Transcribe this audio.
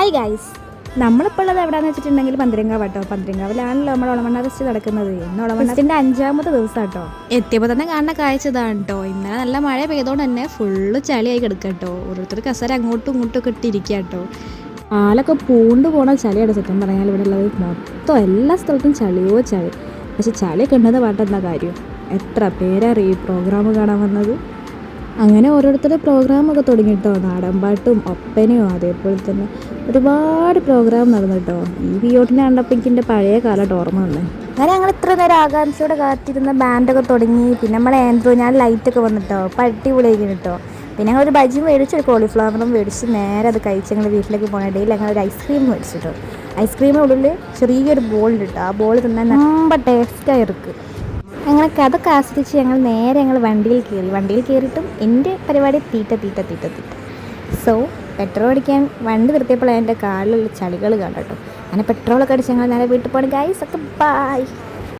Hi guys നമ്മളിപ്പോൾ ഉള്ളത് എവിടെയാണെന്ന് വെച്ചിട്ടുണ്ടെങ്കിൽ പന്തിരങ്കാവ് കേട്ടോ പന്തിരങ്കാവിലാണല്ലോ നമ്മൾ ഒളമണ്ണ ഫെസ്റ്റ് നടക്കുന്നത്. ഇന്ന് ഒളമണ്ണ അഞ്ചാമത്തെ ദിവസം കേട്ടോ എത്തിയപ്പോൾ തന്നെ കാണുന്ന കാഴ്ച ഇതാണ് കേട്ടോ ഇന്നലെ നല്ല മഴ പെയ്തോണ്ട് തന്നെ ഫുള്ള് ചളിയായി കിടക്കുക കേട്ടോ ഓരോരുത്തർ കസര അങ്ങോട്ടും ഇങ്ങോട്ടും ഒക്കെ ഇട്ടിരിക്കുക കേട്ടോ ആലൊക്കെ പൂണ്ട് പോണ ചളിയാണ് സത്യം പറഞ്ഞാൽ. ഇവിടെ ഉള്ളത് മൊത്തം എല്ലാ സ്ഥലത്തും ചളിയോ ചളി. പക്ഷെ ചളിയൊക്കെ ഉണ്ടെന്ന് പറഞ്ഞിട്ട് പാട്ടെന്താ കാര്യം? എത്ര പേരറിയും ഈ പ്രോഗ്രാം കാണാൻ വന്നത്? അങ്ങനെ ഓരോരുത്തരുടെ പ്രോഗ്രാമൊക്കെ തുടങ്ങി കേട്ടോ നാടൻപാട്ടും ഒപ്പനയും അതേപോലെ തന്നെ ഒരുപാട് പ്രോഗ്രാം നടന്നിട്ടോ. ഈ വിയോട്ടിനെ കണ്ടപ്പോൾ എനിക്ക് എന്റെ പഴയ കാലമായിട്ട് ഓർമ്മ വന്നേ. അങ്ങനെ ഞങ്ങൾ ഇത്ര നേരം ആകാംക്ഷയോടെ കാത്തിരുന്ന ബാൻഡൊക്കെ തുടങ്ങി. പിന്നെ നമ്മളെ ആൻഡ്രോ ഞാൻ ലൈറ്റൊക്കെ വന്നിട്ടോ. പട്ടി അടിപൊളിയായിരിക്കും കേട്ടോ പിന്നെ ഞങ്ങൾ ഒരു ബജി മേടിച്ചു ഒരു കോളിഫ്ലവറും മേടിച്ച്. നേരെ അത് കഴിച്ച് ഞങ്ങൾ വീട്ടിലേക്ക് പോകുന്ന ഇടയിൽ ഞങ്ങൾ ഒരു ഐസ്ക്രീം മേടിച്ചിട്ടോ ഐസ്ക്രീമിനുള്ളിൽ ചെറിയൊരു ബോളിട്ടോ ആ ബോൾ തിന്നാൽ നല്ല ടേസ്റ്റായിരിക്കും അങ്ങനെ അതൊക്കെ ആസ്വദിച്ച് ഞങ്ങൾ നേരെ ഞങ്ങൾ വണ്ടിയിൽ കയറി. വണ്ടിയിൽ കയറിയിട്ടും എന്റെ പരിപാടി തീറ്റ തീറ്റ തീറ്റ തീറ്റ. സോ പെട്രോൾ അടിക്കാൻ വണ്ടി നിർത്തിയപ്പോൾ എന്റെ കാലിലുള്ള ചളികൾ കണ്ടോ അങ്ങനെ പെട്രോളൊക്കെ അടിച്ച് ഞങ്ങൾ നേരെ വീട്ടിൽ പോകണം ഗൈസ് ഒക്കെ ബായ്